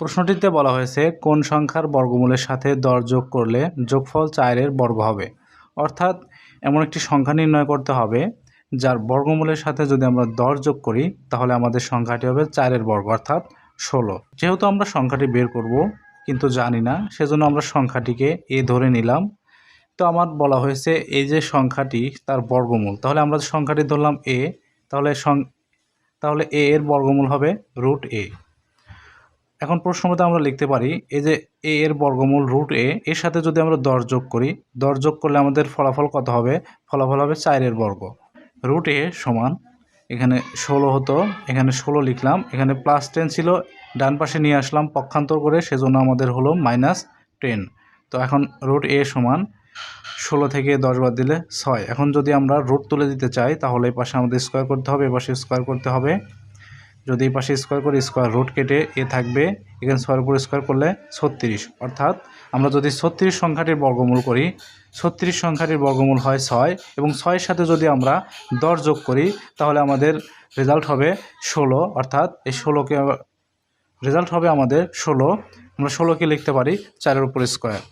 প্রশ্নটিতে বলা হয়েছে, কোন সংখ্যার বর্গমূলের সাথে দর যোগ করলে যোগফল চারের বর্গ হবে? অর্থাৎ এমন একটি সংখ্যা নির্ণয় করতে হবে, যার বর্গমূলের সাথে যদি আমরা দর যোগ করি, তাহলে আমাদের সংখ্যাটি হবে চারের বর্গ, অর্থাৎ ষোলো। যেহেতু আমরা সংখ্যাটি বের করব, কিন্তু জানি না, সেজন্য আমরা সংখ্যাটিকে এ ধরে নিলাম। তো আমার বলা হয়েছে, এই যে সংখ্যাটি তার বর্গমূল, তাহলে আমরা সংখ্যাটি ধরলাম এ, তাহলে তাহলে এ এর বর্গমূল হবে রুট এ। এখন প্রশ্ন মতো আমরা লিখতে পারি, এই যে এ এর বর্গমূল রুট এ এর সাথে যদি আমরা দর যোগ করি দর যোগ করলে আমাদের ফলাফল কত হবে? ফলাফল হবে চারের বর্গ। রুট এ সমান, এখানে ষোলো হতো, এখানে ষোলো লিখলাম, এখানে প্লাস টেন ছিল, ডান পাশে নিয়ে আসলাম, পক্ষান্তর করে, সেজন্য আমাদের হলো মাইনাস টেন তো এখন রুট এ সমান, ষোলো থেকে দশ বাদ দিলে ছয়। এখন যদি আমরা রুট তুলে দিতে চাই, তাহলে এই পাশে আমাদের স্কোয়ার করতে হবে, এ পাশে স্কোয়ার করতে হবে যদি এই পাশে স্কোয়ার করি স্কোয়ার রুট কেটে এ থাকবে, এখানে স্কোয়ার উপর স্কোয়ার করলে ছত্রিশ। অর্থাৎ আমরা যদি ছত্রিশ সংখ্যাটির বর্গমূল করি, ছত্রিশ সংখ্যাটির বর্গমূল হয় ছয় এবং ছয়ের সাথে যদি আমরা দশ যোগ করি, তাহলে আমাদের রেজাল্ট হবে ষোলো। অর্থাৎ এই ষোলোকে রেজাল্ট হবে আমাদের ষোলো। আমরা ষোলোকে লিখতে পারি চারের উপর স্কোয়ার